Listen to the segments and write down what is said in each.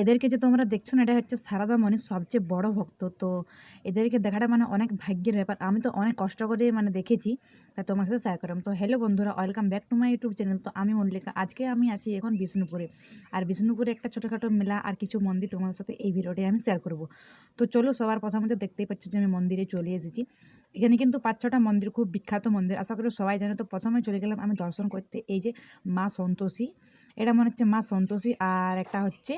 এদেরকে যে তোমরা দেখছ না, এটা হচ্ছে সারদা মণির সবচেয়ে বড় ভক্ত। তো এদেরকে দেখাটা মানে অনেক ভাগ্যের ব্যাপার। আমি তো অনেক কষ্ট করে মানে দেখেছি তাই তোমার সাথে শেয়ার করলাম। তো হ্যালো বন্ধুরা welcome back to my YouTube channel তো আমি মল্লিকা, আজকে আমি আছি এখন বিষ্ণুপুরে। আর বিষ্ণুপুরে একটা ছোটোখাটো মেলা আর কিছু মন্দির তোমার সাথে এই ভিডিওটাই আমি শেয়ার করব। তো চলো সবার প্রথমে দেখতেই পাচ্ছ যে আমি মন্দিরে চলে এসেছি। এখানে কিন্তু পাঁচ ছটা মন্দির, খুব বিখ্যাত মন্দির। আশা করি সবাই জানে, তো প্রথমে চলে গেলাম আমি দর্শন করতে। এই যে মা সন্তোষী, এটা মনে হচ্ছে মা সন্তোষী। আর একটা হচ্ছে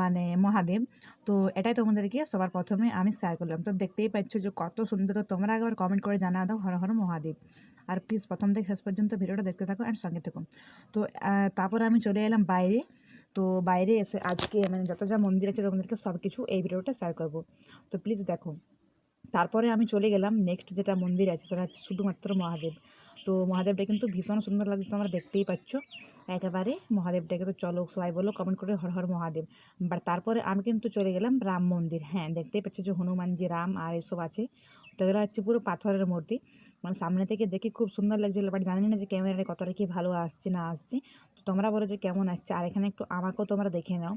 মানে মহাদেব। তো এটাই তোমাদেরকে সবার প্রথমে আমি শেয়ার করলাম। তো দেখতেই পাচ্ছ যে কত সুন্দর। তোমরা একবার কমেন্ট করে জানা দাও হর হর মহাদেব। আর প্লিজ প্রথম থেকে শেষ পর্যন্ত ভিডিওটা দেখতে থাকো অ্যান্ড সঙ্গে থাকো। তো তারপর আমি চলে এলাম বাইরে। তো বাইরে এসে আজকে মানে যত যা মন্দির আছে তোমাদেরকে সব কিছু এই ভিডিওটা শেয়ার করব। তো প্লিজ দেখো, তারপরে আমি চলে গেলাম নেক্সট যেটা মন্দির আছে সেটা হচ্ছে শুধুমাত্র মহাদেব। তো মহাদেবটা কিন্তু ভীষণ সুন্দর লাগছে তোমরা দেখতেই পাচ্ছ। একেবারে মহাদেবটাকে তো চলো সবাই বলো, কমেন্ট করে হর হর মহাদেব। বাট তারপরে আমি কিন্তু চলে গেলাম রাম মন্দির। হ্যাঁ দেখতেই পাচ্ছি যে হনুমানজি রাম আর এসব আছে তো এগুলো হচ্ছে পুরো পাথরের মূর্তি। মানে সামনে থেকে দেখে খুব সুন্দর লাগছিল, বাট জানি না যে ক্যামেরাটা কতটা কি ভালো আসছে না আসছে। তোমরা বলো যে কেমন আসছে? আর এখানে একটু আমাকেও তোমরা দেখে নাও।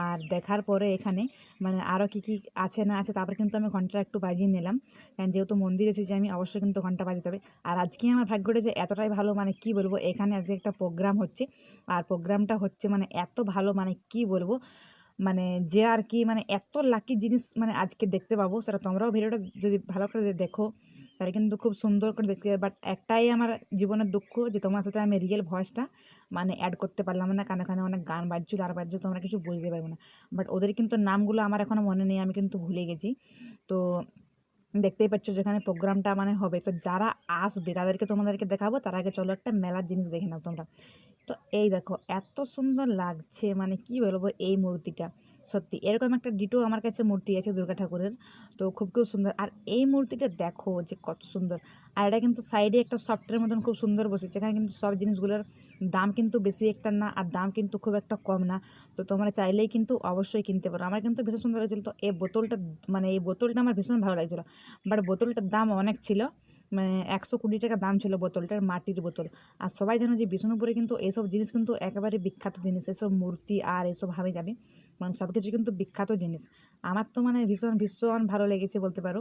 আর দেখার পরে এখানে মানে আরও কী কী আছে না আছে, তারপরে কিন্তু আমি ঘণ্টা একটু বাজিয়ে নিলাম। কারণ যেহেতু মন্দির এসেছি, আমি অবশ্যই কিন্তু ঘণ্টা বাজাতে হবে। আর আজকে আমার ভাগ্যটা যে এতটাই ভালো মানে কি বলব, এখানে আজকে একটা প্রোগ্রাম হচ্ছে। আর প্রোগ্রামটা হচ্ছে মানে এত ভালো মানে কি বলব মানে যে আর কি মানে এত লাকি জিনিস মানে আজকে দেখতে পাবো। সেটা তোমরাও ভিডিওটা যদি ভালো করে দেখো। তাহলে কিন্তু খুব সুন্দর করে দেখতে বাট একটাই আমার জীবনের দুঃখ যে তোমার সাথে আমি রিয়েল ভয়েসটা মানে অ্যাড করতে পারলাম না, কানে কানে অনেক গান বাজছিল আর বাজছিল তোমরা কিছু বুঝতে পারবে না। বাট ওদের কিন্তু নামগুলো আমার এখনও মনে নেই, আমি কিন্তু ভুলে গেছি। তো দেখতেই পাচ্ছ যেখানে প্রোগ্রামটা মানে হবে। তো যারা আসবে, তাদেরকে তোমাদেরকে দেখাবো, তার আগে চলো একটা মেলার জিনিস দেখে নাও তোমরা। তো এই দেখো, এত সুন্দর লাগছে মানে কি বলব এই মূর্তিটা। সত্যি, এরকম একটা ডিটো আমার কাছে মূর্তি আছে দুর্গা ঠাকুরের। তো খুব খুব সুন্দর। আর এই মূর্তিটা দেখো যে কত সুন্দর। আর এটা কিন্তু সাইডে একটা সফটের মতন খুব সুন্দর বসেছে। এখানে কিন্তু সব জিনিসগুলোর দাম কিন্তু বেশি একটা না, আর দাম কিন্তু খুব একটা কম না। তো তোমরা চাইলেই কিন্তু অবশ্যই কিনতে পারো। আমার কিন্তু ভীষণ সুন্দর লাগছিল। তো এই বোতলটা মানে এই বোতলটা আমার ভীষণ ভালো লাগছিল। বাট বোতলটার দাম অনেক ছিল। মানে একশো কুড়ি টাকা দাম ছিল বোতলটার, মাটির বোতল। আর সবাই জানো যে বিষ্ণুপুরে কিন্তু এইসব জিনিস কিন্তু একেবারে বিখ্যাত জিনিস। এসব মূর্তি আর এসব ভাবে যাবে মানে সব কিছু কিন্তু বিখ্যাত জিনিস। আমার তো মানে ভীষণ ভীষণ ভালো লেগেছে বলতে পারো।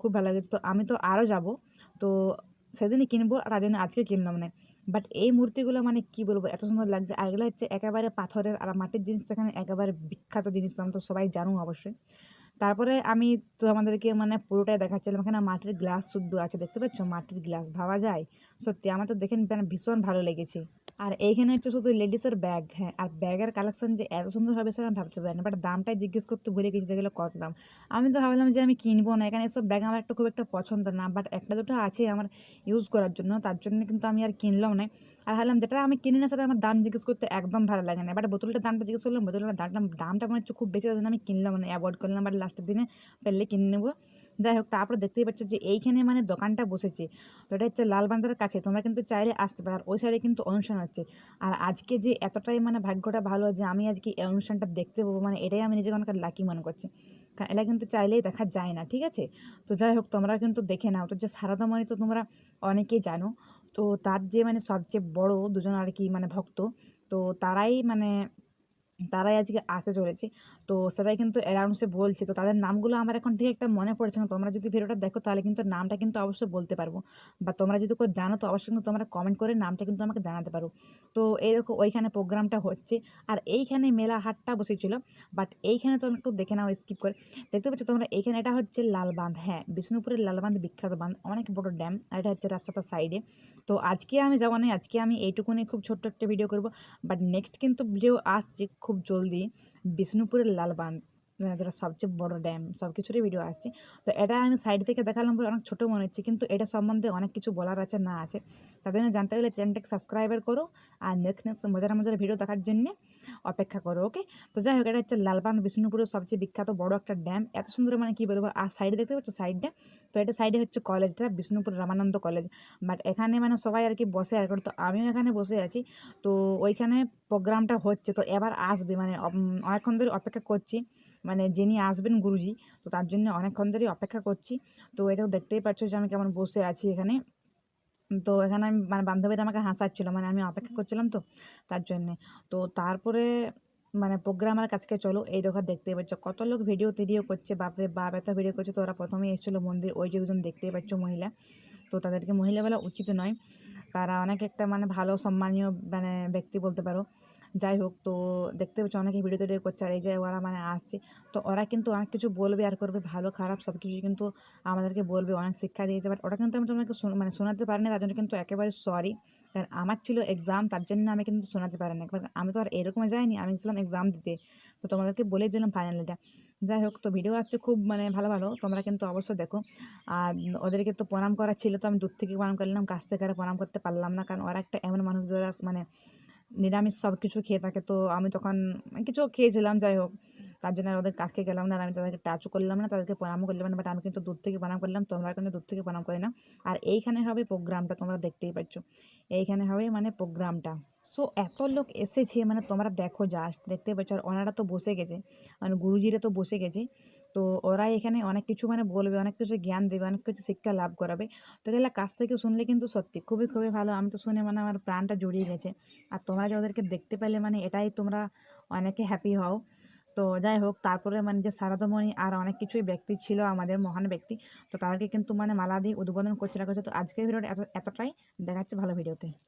খুব ভালো লেগেছে। তো আমি তো আরও যাব। তো সেদিনই কিনবো, তার জন্য আজকে কিনলাম না বাট এই মূর্তিগুলো মানে কি বলব, এত সুন্দর লাগছে। আর এগুলো হচ্ছে একেবারে পাথরের আর মাটির জিনিস এখানে একেবারে বিখ্যাত জিনিস তোমরা তো সবাই জানো অবশ্যই। তারপরে আমি তো আমাদেরকে মানে পুরোটাই দেখাচ্ছিলাম। এখানে মাটির গ্লাস শুদ্ধ আছে, দেখতে পাচ্ছ? মাটির গ্লাস ভাবা যায়? সত্যি, আমার তো দেখে মানে ভীষণ ভালো লেগেছে। আর এইখানে হচ্ছে শুধু লেডিসের ব্যাগ হ্যাঁ আর ব্যাগের কালেকশন যে এত সুন্দর হবে সেটা আমি ভাবতে পারি না বাট দামটাই জিজ্ঞেস করতে ভুলে গেছি যেগুলো কত দাম। আমি তো ভাবলাম যে আমি কিনবো না, এখানে এসব ব্যাগ আমার একটা খুব একটা পছন্দ না বাট একটা দুটো আছে আমার ইউজ করার জন্য, তার জন্য কিন্তু আমি আর কিনলাম না। আর ভাবলাম যেটা আমি কিনি না সেটা আমার দাম জিজ্ঞেস করতে একদম ভালো লাগে না বাট বোতলটার দামটা জিজ্ঞেস করলাম, বোতলটার দামটা দামটা মনে হচ্ছে খুব বেশি আমি কিনলাম না অ্যাভয়েড করলাম বাট লাস্টের দিনে পেলে কিনে নেব। যাই হোক তারপরে দেখতেই পাচ্ছ যে এইখানে মানে দোকানটা বসেছে। তো এটা হচ্ছে লালবান্ধার কাছে, তোমরা কিন্তু চাইলে আসতে পারো। আর ওই সাইডে কিন্তু অনুষ্ঠান হচ্ছে। আর আজকে যে এতটাই মানে ভাগ্যটা ভালো যে আমি আজকে এই অনুষ্ঠানটা দেখতে পাবো মানে এটাই আমি নিজেকে অনেক লাকি মনে করছি। কারণ এটা কিন্তু চাইলেই দেখা যায় না, ঠিক আছে? তো যাই হোক তোমরা কিন্তু দেখে নাও। তো যে সারদামণি তো তোমরা অনেকেই জানো। তো তার যে মানে সবচেয়ে বড় দুজন আর কি মানে ভক্ত, তো তারাই মানে তারাই আজকে আসতে চলেছে। তো সেটাই কিন্তু অ্যানাউন্সে বলছে। তো তাদের নামগুলো আমার এখন ঠিক একটা মনে পড়ছে না। তোমরা যদি ভিডিওটা দেখো, তাহলে কিন্তু নামটা কিন্তু অবশ্যই বলতে পারব। বা তোমরা যদি করে জানো, তো অবশ্যই কিন্তু তোমরা কমেন্ট করে নামটা কিন্তু আমাকে জানাতে পারো। তো এই দেখো, ওইখানে প্রোগ্রামটা হচ্ছে। আর এইখানে মেলা হাটটা বসেছিল। বাট এইখানে তোমরা একটু দেখে নাও স্কিপ করে। দেখতে পাচ্ছ তোমরা, এইখানে এটা হচ্ছে লালবাঁধ। হ্যাঁ বিষ্ণুপুরের লালবাঁধ, বিখ্যাত বাঁধ। অনেক বড় ড্যাম আর এটা হচ্ছে রাস্তাটার সাইডে তো আজকে আমি যাব না, আজকে আমি এইটুকুনি খুব ছোট্ট একটা ভিডিও করব। বাট নেক্সট কিন্তু ভিডিও আসছে খুব জলদি। বিষ্ণুপুরের লালবাঁধ মানে যেটা সবচেয়ে বড় ড্যাম সব কিছুরই ভিডিও আসছে। তো এটা আমি সাইড থেকে দেখালাম বলে অনেক ছোটো মনে হচ্ছে, কিন্তু এটা সম্বন্ধে অনেক কিছু বলার আছে, না আছে। তার জন্য জানতে গেলে চ্যানেলটাকে সাবস্ক্রাইবার করো আর নেক্সট নেক্সট মজার মজার ভিডিও দেখার জন্য অপেক্ষা করো ওকে তো যাই হোক, এটা হচ্ছে লালবাঁধ বিষ্ণুপুরের সবচেয়ে বিখ্যাত বড় একটা ড্যাম এত সুন্দর মানে কী বলব, আর সাইডে দেখতে পাচ্ছ সাইডটা তো এটা সাইডে হচ্ছে কলেজটা বিষ্ণুপুর রামানন্দ কলেজ বাট এখানে মানে সবাই আর কি বসে আর তো আমিও এখানে বসে আছি। তো ওইখানে প্রোগ্রামটা হচ্ছে, তো এবার আসবে মানে অনেকক্ষণ ধরে অপেক্ষা করছি। মানে যিনি আসবেন গুরুজি, তো তার জন্য অনেকক্ষণ ধরেই অপেক্ষা করছি। তো এটাও দেখতেই পাচ্ছ যে আমি কেমন বসে আছি এখানে। তো এখানে আমি মানে বান্ধবীরা আমাকে হাসাচ্ছিলো মানে আমি অপেক্ষা করছিলাম তো তার জন্যে। তো তারপরে মানে প্রোগ্রামের কাছকে চলো, এই দোকান দেখতেই পাচ্ছ, কত লোক ভিডিও টিডিও করছে, বাপরে বাপ, এত ভিডিও করছে। তো ওরা প্রথমেই এসেছিল মন্দির, ওই যে দুজন দেখতেই পাচ্ছ মহিলা। তো তাদেরকে মহিলা বলা উচিত নয়। তারা অনেক একটা মানে ভালো, সম্মানীয় মানে ব্যক্তি বলতে পারো। যাই হোক, তো দেখতে পাচ্ছ অনেকে ভিডিও টিডিও করছে আর এই যে ওরা মানে আসছে। তো ওরা কিন্তু অনেক কিছু বলবে, আর করবে ভালো, খারাপ সব কিছু কিন্তু আমাদেরকে বলবে, অনেক শিক্ষা দিয়েছে। বাট ওটা কিন্তু আমি তোমাকে মানে শোনাতে পারিনি তার জন্য কিন্তু একেবারে সরি কারণ আমার ছিল এক্সাম তার জন্য আমি কিন্তু শোনাতে পারি না একবার আমি তো আর এরকম যাইনি, আমি ছিলাম এক্সাম দিতে। তো তোমাদেরকে বলে দিলাম ফাইনালিটা যাই হোক, তো ভিডিও আসছে খুব মানে ভালো ভালো। তোমরা কিন্তু অবশ্যই দেখো। আর ওদেরকে তো প্রণাম করা ছিল, তো আমি দূর থেকে প্রণাম করলাম, কাছ থেকে আর প্রণাম করতে পারলাম না। কারণ ওরা একটা এমন মানুষ যারা মানে নিরামিষ সব কিছু খেয়ে থাকে, তো আমি তখন কিছু খেয়েছিলাম, যাই হোক। তার জন্য ওদের কাছকে গেলাম না আর আমি তাদেরকে টাচও করলাম না, তাদেরকে প্রণামও করলাম না বাট আমি কিন্তু দূর থেকে প্রণাম করলাম, তোমরা কিন্তু দূর থেকে প্রণাম করি না। আর এইখানে হবে প্রোগ্রামটা, তোমরা দেখতেই পাচ্ছ। এইখানে হবে মানে প্রোগ্রামটা। সো এত লোক এসেছে মানে তোমরা দেখো জাস্ট দেখতে পাচ্ছ। আর ওনারা তো বসে গেছে মানে গুরুজিরা তো বসে গেছে। তো ওরা এখানে অনেক কিছু মানে বলবে, অনেক কিছু জ্ঞান দেবে, অনেক কিছু শিক্ষা লাভ করাবে। তো এগুলো কাছ থেকে শুনলে কিন্তু সত্যি খুবই খুবই ভালো। আমি তো শুনে মানে আমার প্রাণটা জড়িয়ে গেছে। আর তোমরা যে ওদেরকে দেখতে পেলে মানে এটাই তোমরা অনেকে হ্যাপি হও। তো যাই হোক, তারপরে মানে যে সারদামণি আর অনেক কিছুই ব্যক্তি ছিল আমাদের মহান ব্যক্তি, তো তাদেরকে কিন্তু মানে মালা দিয়ে উদ্বোধন করছে রাখা। তো আজকের ভিডিওটা এত, এতটাই। দেখাচ্ছে ভালো ভিডিওতে।